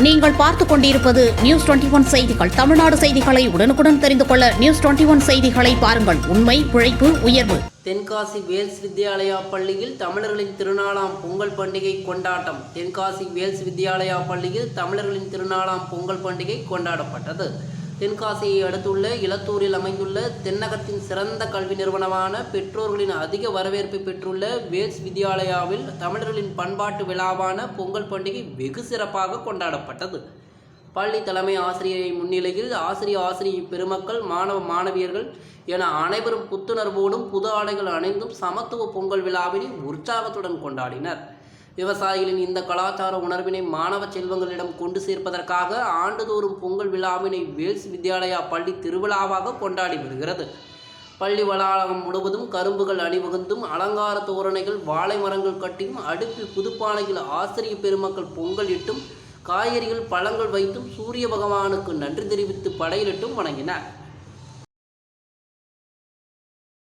நீங்கள் பார்த்துக் கொண்டிருப்பது நியூஸ் டுவெண்டி ஒன் செய்திகள். தமிழ்நாடு செய்திகளை உடனுக்குடன் தெரிந்து கொள்ள நியூஸ் டுவெண்டி ஒன் செய்திகளை பாருங்கள். உண்மை உழைப்பு உயர்வு. தென்காசி வேல்ஸ் வித்யாலயா பள்ளியில் தமிழர்களின் திருநாளாம் பொங்கல் பண்டிகை கொண்டாட்டம். தென்காசி வேல்ஸ் வித்யாலயா பள்ளியில் தமிழர்களின் திருநாளாம் பொங்கல் பண்டிகை கொண்டாடப்பட்டது. தென்காசியை அடுத்துள்ள இலத்தூரில் அமைந்துள்ள தென்னகத்தின் சிறந்த கல்வி நிறுவனமான பெற்றோர்களின் அதிக வரவேற்பை பெற்றுள்ள வேல்ஸ் வித்யாலயாவில் தமிழர்களின் பண்பாட்டு விழாவான பொங்கல் பண்டிகை வெகு சிறப்பாக கொண்டாடப்பட்டது. பள்ளி தலைமை ஆசிரியரை முன்னிலையில் ஆசிரிய ஆசிரிய பெருமக்கள் மாணவ மாணவியர்கள் என அனைவரும் புத்துணர்வோடும் புது ஆடைகள் அணிந்தும் சமத்துவ பொங்கல் விழாவினை உற்சாகத்துடன் கொண்டாடினர். விவசாயிகளின் இந்த கலாச்சார உணர்வினை மாணவ செல்வங்களிடம் கொண்டு சேர்ப்பதற்காக ஆண்டுதோறும் பொங்கல் விழாவினை வேல்ஸ் வித்யாலயா பள்ளி திருவிழாவாக கொண்டாடி வருகிறது. பள்ளி வளாகம் முழுவதும் கரும்புகள் அணிவகுந்தும் அலங்கார தோரணைகள் வாழை மரங்கள் கட்டியும் அடுப்பில் புதுப்பானையில் ஆசிரிய பெருமக்கள் பொங்கல் இட்டும் காய்கறிகள் பழங்கள் வைத்தும் சூரிய பகவானுக்கு நன்றி தெரிவித்து படையிலிட்டும் வணங்கினார்.